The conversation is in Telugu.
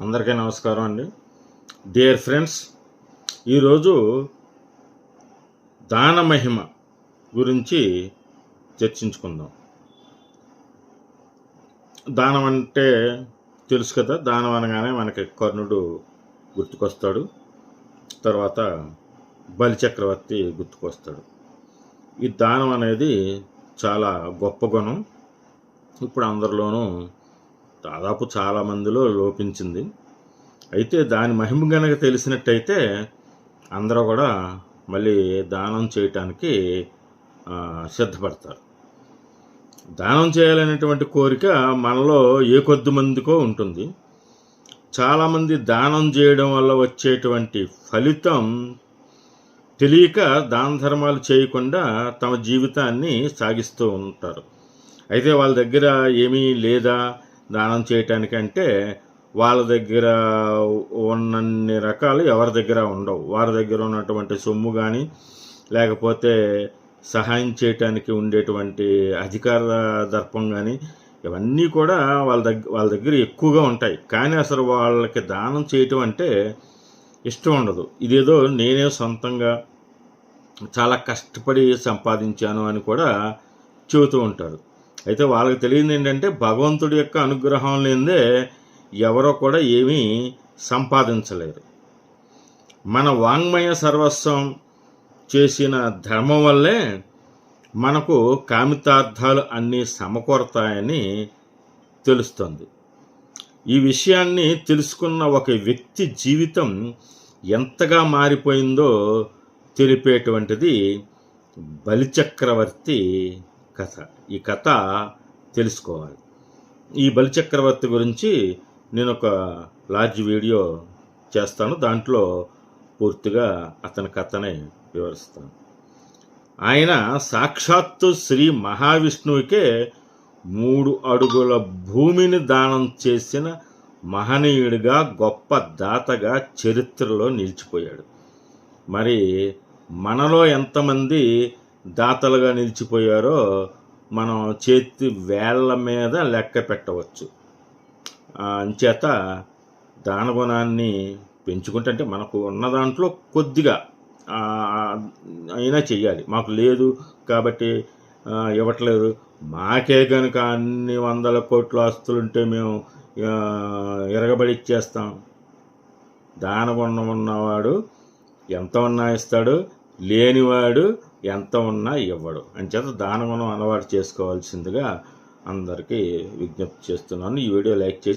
అందరికీ నమస్కారం అండి. డియర్ ఫ్రెండ్స్ ఈరోజు దాన మహిమ గురించి చర్చించుకుందాం. దానం అంటే తెలుసు కదా దానం అనగానే మనకి కర్ణుడు గుర్తుకొస్తాడు తర్వాత బలిచక్రవర్తి గుర్తుకొస్తాడు. ఈ దానం అనేది చాలా గొప్ప గుణం. ఇప్పుడు అందరిలోనూ దాదాపు చాలా మందిలో లోపించింది. అయితే దాని మహిమ గనక తెలిసినట్టయితే అందరూ కూడా మళ్ళీ దానం చేయటానికి సిద్ధపడతారు. దానం చేయాలనేటువంటి కోరిక మనలో ఏ కొద్ది మందికో ఉంటుంది. చాలామంది దానం చేయడం వల్ల వచ్చేటువంటి ఫలితం తెలియక దాన ధర్మాలు చేయకుండా తమ జీవితాన్ని సాగిస్తూ ఉంటారు. అయితే వాళ్ళ దగ్గర ఏమీ లేదా? దానం చేయటానికంటే వాళ్ళ దగ్గర ఉన్నన్ని రకాలు ఎవరి దగ్గర ఉండవు. వారి దగ్గర ఉన్నటువంటి సొమ్ము కానీ లేకపోతే సహాయం చేయటానికి ఉండేటువంటి అధికార దర్పం కానీ ఇవన్నీ కూడా వాళ్ళ దగ్గర వాళ్ళ దగ్గర ఎక్కువగా ఉంటాయి. కానీ అసలు వాళ్ళకి దానం చేయటం అంటే ఇష్టం ఉండదు. ఇదేదో నేనే సొంతంగా చాలా కష్టపడి సంపాదించాను అని కూడా చెబుతూ ఉంటారు. అయితే వాళ్ళకి తెలియదు ఏంటంటే భగవంతుడి యొక్క అనుగ్రహం లేదే ఎవరో కూడా ఏమీ సంపాదించలేరు. మన వాంగ్మయ సర్వస్వం చేసిన ధర్మం వల్లే మనకు కామితార్థాలు అన్నీ సమకూరతాయని తెలుస్తుంది. ఈ విషయాన్ని తెలుసుకున్న ఒక వ్యక్తి జీవితం ఎంతగా మారిపోయిందో తెలిపేటువంటిది బలిచక్రవర్తి కథ. ఈ కథ తెలుసుకోవాలి. ఈ బలిచక్రవర్తి గురించి నేను ఒక లార్జ్ వీడియో చేస్తాను. దాంట్లో పూర్తిగా అతని కథని వివరిస్తాను. ఆయన సాక్షాత్తు శ్రీ మహావిష్ణువుకే మూడు అడుగుల భూమిని దానం చేసిన మహనీయుడిగా గొప్ప దాతగా చరిత్రలో నిలిచిపోయాడు. మరి మనలో ఎంతమంది దాతలుగా నిలిచిపోయారో మనం చేతి వేళ్ళ మీద లెక్క పెట్టవచ్చు. అంచేత దానగుణాన్ని పెంచుకుంటే అంటే మనకు ఉన్న దాంట్లో కొద్దిగా అయినా చెయ్యాలి. మాకు లేదు కాబట్టి ఇవ్వట్లేదు. మాకే కనుక అన్ని వందల కోట్ల ఆస్తులుంటే మేము ఎరగబడి ఇచ్చేస్తాం. దానగుణం ఉన్నవాడు ఎంత ఉన్నా ఇస్తాడు. లేనివాడు ఎంత ఉన్నా ఇవ్వడు. అంచేత దానగుణం అలవాటు చేసుకోవాల్సిందిగా అందరికీ విజ్ఞప్తి చేస్తున్నాను. ఈ వీడియో లైక్ చేసి